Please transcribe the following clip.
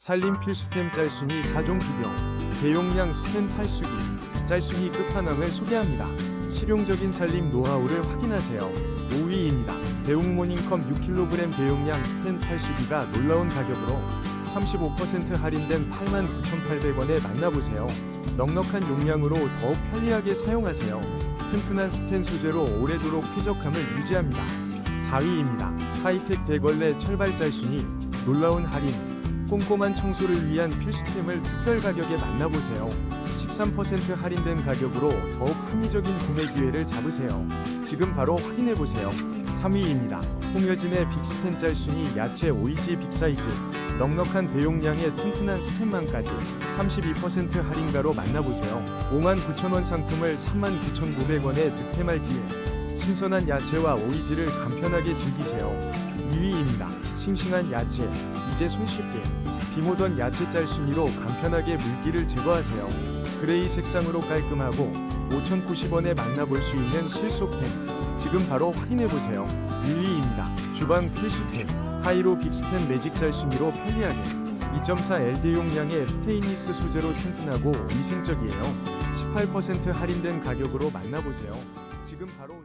살림 필수템 짤순이 4종 비경, 대용량 스텐 탈수기, 짤순이 끝판왕을 소개합니다. 실용적인 살림 노하우를 확인하세요. 5위입니다. 대웅 모닝컵 6kg 대용량 스텐 탈수기가 놀라운 가격으로 35% 할인된 89,800원에 만나보세요. 넉넉한 용량으로 더욱 편리하게 사용하세요. 튼튼한 스텐 소재로 오래도록 쾌적함을 유지합니다. 4위입니다. 하이텍 대걸레 철발 짤순이 놀라운 할인, 꼼꼼한 청소를 위한 필수템을 특별 가격에 만나보세요. 13% 할인된 가격으로 더욱 합리적인 구매 기회를 잡으세요. 지금 바로 확인해보세요. 3위입니다. 홍여진의 빅스텐 짤순이 야채 오이지 빅사이즈 넉넉한 대용량의 튼튼한 스텐만까지 32% 할인가로 만나보세요. 59,000원 상품을 39,900원에 득템할 기회 신선한 야채와 오이지를 간편하게 즐기세요. 2위입니다. 싱싱한 야채 이제 손쉽게 비모던 야채 짤순이로 간편하게 물기를 제거하세요. 그레이 색상으로 깔끔하고 5,090원에 만나볼 수 있는 실속템 지금 바로 확인해보세요. 1위입니다. 주방 필수템 하이로 빅스텐 매직 짤순이로 편리하게 2.4L 대용량의 스테인리스 소재로 튼튼하고 위생적이에요. 18% 할인된 가격으로 만나보세요. 지금 바로